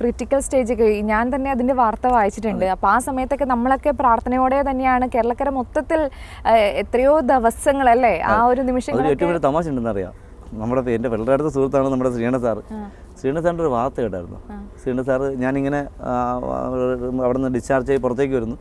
Critical stage കഴി ഞാൻ തന്നെ അതിന്റെ വാർത്ത വായിച്ചിട്ടുണ്ട്. അപ്പോൾ ആ സമയത്തൊക്കെ നമ്മളൊക്കെ പ്രാർത്ഥനയോടെ തന്നെയാണ് കേരളക്കര മൊത്തത്തിൽ എത്രയോ ദിവസങ്ങൾ അല്ലേ? ആ ഒരു നിമിഷം ഏറ്റവും വലിയ തമാശ ഉണ്ടെന്നറിയാം നമ്മുടെ എന്റെ വളരെ അടുത്ത സുഹൃത്താണ് നമ്മുടെ ശ്രീണ സാറ്. ശ്രീണ സാറിന്റെ ഒരു വാർത്ത കേട്ടായിരുന്നു. ശ്രീണ സാറ് ഞാനിങ്ങനെ അവിടെ നിന്ന് ഡിസ്ചാർജ് ചെയ്ത് പുറത്തേക്ക് വരുന്നു.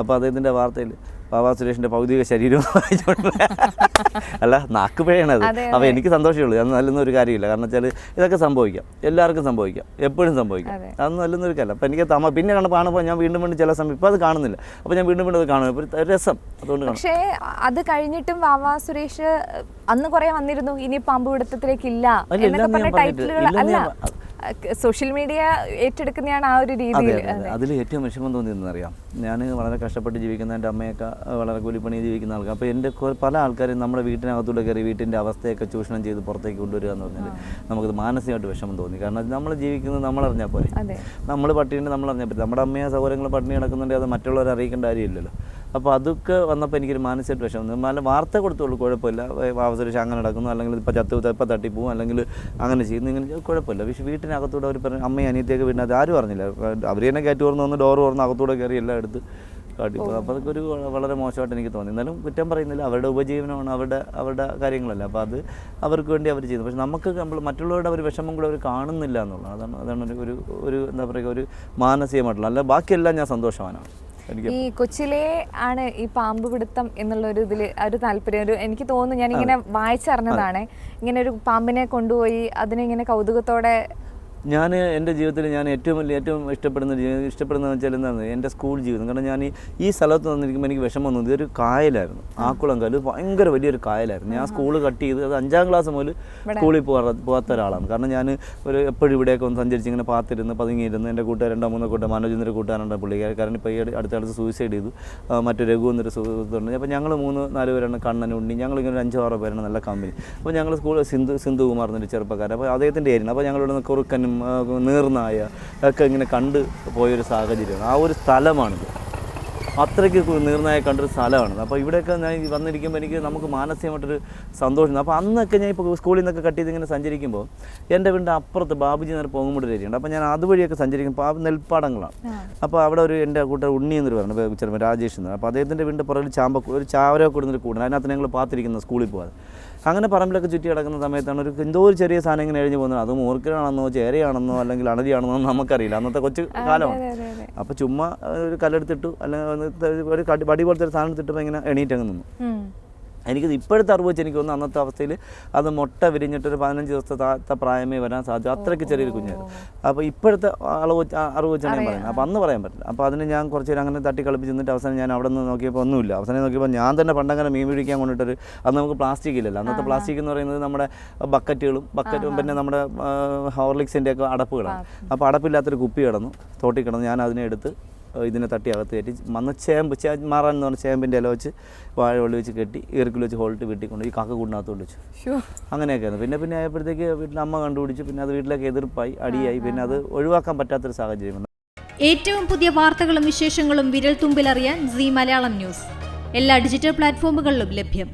അപ്പോൾ അദ്ദേഹത്തിന്റെ വാർത്തയിൽ ബാബാ സുരേഷിന്റെ ഭൗതിക ശരീരവും അല്ല നാക്ക് പേയണത് അതെ, അപ്പോൾ എനിക്ക് സന്തോഷമുള്ളൂ അത് നല്ലൊരു കാര്യമില്ല. കാരണം വെച്ചാൽ ഇതൊക്കെ സംഭവിക്കാം. എല്ലാവർക്കും സംഭവിക്കാം. എപ്പോഴും സംഭവിക്കാം. അത്. നല്ലൊരു നല്ലൊന്നും അപ്പോൾ എനിക്ക് തമ പിന്നെ കണ്ടപ്പോൾ കാണുമ്പോൾ ഞാൻ വീണ്ടും വീണ്ടും ചില സമയം ഇപ്പോൾ അത് കാണുന്നില്ല. അപ്പോൾ ഞാൻ വീണ്ടും വീണ്ടും അത് കാണും. ഒരു രസം. അതുകൊണ്ട് കാണും. പക്ഷേ അത് കഴിഞ്ഞിട്ടും വാവാ സുരേഷ് അന്ന് കുറേ വന്നിരുന്നു. ഇനി പാമ്പ് പിടുത്തത്തിലേക്ക് സോഷ്യൽ മീഡിയ ഏറ്റെടുക്കുന്നതാണ് ആ ഒരു രീതിയിൽ. അതെ അതെ. അതിൽ ഏറ്റവും വിഷമം തോന്നിയെന്ന് അറിയാം ഞാൻ വളരെ കഷ്ടപ്പെട്ട് ജീവിക്കുന്ന എന്റെ അമ്മയൊക്കെ വളരെ കൂലിപ്പണി ജീവിക്കുന്ന ആൾക്കാർ അപ്പോൾ എന്റെ പല ആൾക്കാരും നമ്മുടെ വീട്ടിനകത്തൂടെ കയറി വീട്ടിന്റെ അവസ്ഥയൊക്കെ ചൂഷണം ചെയ്ത് പുറത്തേക്ക് കൊണ്ടുവരിക എന്ന് പറഞ്ഞാൽ നമുക്കത് മാനസികമായിട്ട് വിഷമം തോന്നി. കാരണം നമ്മൾ ജീവിക്കുന്നത് നമ്മളറിഞ്ഞാൽ പോലെ നമ്മൾ പട്ടിണി നമ്മളറിഞ്ഞാൽ പറ്റും നമ്മുടെ അമ്മയോ സഹോദരങ്ങൾ പട്ടിണി കിടക്കുന്നുണ്ടെങ്കിൽ അത് മറ്റുള്ളവരെ അറിയിക്കേണ്ട കാര്യമില്ലല്ലോ. അപ്പോൾ അതൊക്കെ വന്നപ്പോൾ എനിക്കൊരു മാനസികമായിട്ട് വിഷമം. തന്നെ നല്ല വാർത്ത കൊടുത്തോളൂ കുഴപ്പമില്ല. അവസരം അങ്ങനെ നടക്കുന്നു. അല്ലെങ്കിൽ ഇപ്പോൾ ചത്ത് ഇപ്പം തട്ടിപ്പോവും. അല്ലെങ്കിൽ അങ്ങനെ ചെയ്യുന്നു. ഇങ്ങനെ കുഴപ്പമില്ല. പക്ഷേ വീട്ടിനകത്തൂടെ അവർ പറഞ്ഞു അമ്മയും അനിയത്തിയൊക്കെ വീടിനകത്ത് ആരും അറിഞ്ഞില്ല. അവർ തന്നെ കയറ്റി ഓർന്ന് വന്ന് ഡോറ് തുറന്ന് അകത്തൂടെ കയറി എല്ലാം എടുത്ത് കാട്ടിപ്പോൾ അപ്പോൾ അതൊക്കെ ഒരു വളരെ മോശമായിട്ട് എനിക്ക് തോന്നി. എന്നാലും കുറ്റം പറയുന്നില്ല. അവരുടെ ഉപജീവനമാണ് അവരുടെ അവരുടെ കാര്യങ്ങളല്ല. അപ്പോൾ അത് അവർക്ക് വേണ്ടി അവർ ചെയ്യുന്നു. പക്ഷെ നമുക്ക് നമ്മൾ മറ്റുള്ളവരുടെ ഒരു വിഷമം കൂടെ അവർ കാണുന്നില്ല എന്നുള്ളത് അതാണ് അതാണ് ഒരു ഒരു എന്താ പറയുക ഒരു മാനസികമായിട്ടുള്ള. അല്ല ബാക്കിയെല്ലാം ഞാൻ സന്തോഷവാനാണ്. ഈ കൊച്ചിയിലെ ആണ് ഈ പാമ്പ് പിടുത്തം എന്നുള്ള ഒരു ഇതിൽ ഒരു താല്പര്യം. ഒരു എനിക്ക് തോന്നുന്നു ഞാൻ ഇങ്ങനെ വായിച്ചറിഞ്ഞതാണ്. ഇങ്ങനെ ഒരു പാമ്പിനെ കൊണ്ടുപോയി അതിനെ ഇങ്ങനെ കൗതുകത്തോടെ ഞാൻ എന്റെ ജീവിതത്തിൽ ഞാൻ ഏറ്റവും വലിയ ഏറ്റവും ഇഷ്ടപ്പെടുന്ന ഇഷ്ടപ്പെടുന്നതെന്ന് വെച്ചാൽ എന്താണ്? എന്റെ സ്കൂൾ ജീവിതം. കാരണം ഞാൻ ഈ സ്ഥലത്ത് വന്നിരിക്കുമ്പോൾ എനിക്ക് വിഷമം വന്നത് ഇതൊരു കായലായിരുന്നു. ആക്കുളം കായൽ. ഭയങ്കര വലിയൊരു കായലായിരുന്നു. ഞാൻ സ്കൂൾ കട്ട് ചെയ്ത് അത് അഞ്ചാം ക്ലാസ് മുതൽ സ്കൂളിൽ പോകാത്ത പോകാത്ത ഒരാളാണ്. കാരണം ഞാൻ ഒരു എപ്പോഴും ഇവിടെയൊക്കെ ഒന്ന് സഞ്ചരിച്ച് ഇങ്ങനെ പാത്തിരുന്ന് പതുങ്ങിയിരുന്ന് എന്റെ കൂട്ടുകാർ രണ്ടോ മൂന്നോ കൂട്ടം മനോജ് എന്നൊരു കൂട്ടുകാരുണ്ട് പുള്ളിക്കാരൻ ഇപ്പോൾ ഈ അടു- അടുത്തടുത്ത് സൂയിസൈഡ് ചെയ്തു. മറ്റു രഘു എന്നൊരു സുഹൃത്തുണ്ട് അപ്പോൾ ഞങ്ങൾ മൂന്ന് നാല് പേരാണ് കണ്ണൻ ഉണ്ണി. ഞങ്ങളിങ്ങനെ ഒരു അഞ്ചോ ആറോ പേരാണ് നല്ല കമ്പനി അപ്പോൾ ഞങ്ങൾ സ്കൂൾ സിന്ധു സിന്ധു കുമാർ എന്നൊരു ചെറുപ്പക്കാരൻ. അപ്പോൾ അദ്ദേഹത്തിന്റെ ആയിരുന്നു. അപ്പോൾ ഞങ്ങളിവിടെ നിന്ന് കുറുക്കനും നീർനായ ഒക്കെ ഇങ്ങനെ കണ്ട് പോയൊരു സാഹചര്യമാണ്. ആ ഒരു സ്ഥലമാണിത്. അത്രയ്ക്ക് നീർനായ കണ്ടൊരു സ്ഥലമാണ്. അപ്പോൾ ഇവിടെയൊക്കെ ഞാൻ വന്നിരിക്കുമ്പോൾ എനിക്ക് നമുക്ക് മാനസികമായിട്ടൊരു സന്തോഷം അപ്പോൾ അന്നൊക്കെ ഞാൻ ഇപ്പോൾ സ്കൂളിൽ നിന്നൊക്കെ കട്ട് ചെയ്ത് ഇങ്ങനെ സഞ്ചരിക്കുമ്പോൾ എന്റെ വീടിന്റെ അപ്പുറത്ത് ബാബുജി നേരെ പോകുമ്പോൾ ഏരിയയുണ്ട്. അപ്പോൾ ഞാൻ അതുവഴിയൊക്കെ സഞ്ചരിക്കുമ്പോൾ ആ നെൽപ്പാടങ്ങളാണ്. അപ്പോൾ അവിടെ ഒരു എന്റെ കൂട്ടർ ഉണ്ണി എന്നൊരു പറഞ്ഞു ചെറുപ്പം രാജേഷ് എന്ന്. അപ്പോൾ അദ്ദേഹത്തിന്റെ വീടിന്റെ പുറകിൽ ചാമ്പ ഒരു ചാവരൊക്കെ കൂടുന്നൊരു കൂടാണ് അതിനകത്ത് ഞങ്ങൾ പാത്തിരിക്കുന്നത് സ്കൂളിൽ പോകാതെ അങ്ങനെ പറമ്പിലൊക്കെ ചുറ്റി കിടക്കുന്ന സമയത്താണ് ഒരു എന്തോ ഒരു ചെറിയ സാധനം ഇങ്ങനെ എഴിഞ്ഞു പോകുന്നത്. അത് മൂർക്കിലാണെന്നോ ചേരയാണെന്നോ അല്ലെങ്കിൽ അണലിയാണെന്നോ നമുക്കറിയില്ല. അന്നത്തെ കൊച്ചു കാലമാണ്. അപ്പോൾ ചുമ്മാ ഒരു കല്ലെടുത്തിട്ടു അല്ലെങ്കിൽ ഒരു വടി പോലത്തെ ഒരു സാധനം എടുത്തിട്ടപ്പോൾ ഇങ്ങനെ എണീറ്റങ്ങ് നിന്നു. ഉം. എനിക്കിത് ഇപ്പോഴത്തെ അറിവ് വെച്ച് എനിക്ക് തോന്നുന്നു അന്നത്തെ അവസ്ഥയിൽ അത് മുട്ട വിരിഞ്ഞിട്ടൊരു പതിനഞ്ച് ദിവസത്തെ താത്ത പ്രായമേ വരാൻ സാധ്യത അത്രയ്ക്ക് ചെറിയൊരു കുഞ്ഞായിരുന്നു. അപ്പോൾ ഇപ്പോഴത്തെ അളവ് അറിവ് വെച്ചാണ് ഞാൻ പറയുന്നത്. അപ്പോൾ അന്ന് പറയാൻ പറ്റില്ല. അപ്പോൾ അതിന് ഞാൻ കുറച്ച് നേരം അങ്ങനെ തട്ടി കളിപ്പിച്ച് നിന്നിട്ട് അവസാനം ഞാൻ അവിടെ നിന്ന് നോക്കിയപ്പോൾ ഒന്നുമില്ല. അവസാനം നോക്കിയപ്പോൾ ഞാൻ തന്നെ പണ്ടങ്ങനെ മീൻ പിടിക്കാൻ കൊണ്ടിട്ടൊരു അത് നമുക്ക് പ്ലാസ്റ്റിക് ഇല്ലല്ലോ. അന്നത്തെ പ്ലാസ്റ്റിക് എന്ന് പറയുന്നത് നമ്മുടെ ബക്കറ്റുകളും ബക്കറ്റും പിന്നെ നമ്മുടെ ഹോർലിക്സിന്റെ ഒക്കെ അടപ്പുകളാണ്. അപ്പോൾ അടപ്പില്ലാത്തൊരു കുപ്പി കിടന്നു. തോട്ടി കിടന്നു. ഞാൻ അതിനെ എടുത്ത് ഇതിനെ തട്ടി അകത്ത് കയറ്റി. വന്ന ചേമ്പ് ചേ മാറാൻ എന്ന് പറഞ്ഞ ചേമ്പിന്റെ ഇല വെച്ച് വാഴ വെള്ളി വെച്ച് കെട്ടി ഈർക്കിൽ വെച്ച് ഹോൾട്ട് വീട്ടിക്കൊണ്ട് ഈ കാക്ക കൂടിനകത്ത് കൊണ്ട് വെച്ചു. അങ്ങനെയൊക്കെയായിരുന്നു. പിന്നെ പിന്നെ ആയപ്പോഴത്തേക്ക് വീട്ടിൽ അമ്മ കണ്ടുപിടിച്ച്. പിന്നെ അത് വീട്ടിലേക്ക് എതിർപ്പായി അടിയായി. പിന്നെ അത് ഒഴിവാക്കാൻ പറ്റാത്തൊരു സാഹചര്യം. ഏറ്റവും പുതിയ വാർത്തകളും വിശേഷങ്ങളും വിരൽ തുമ്പിലറിയാൻ സി മലയാളം ന്യൂസ്. എല്ലാ ഡിജിറ്റൽ പ്ലാറ്റ്ഫോമുകളിലും ലഭ്യം.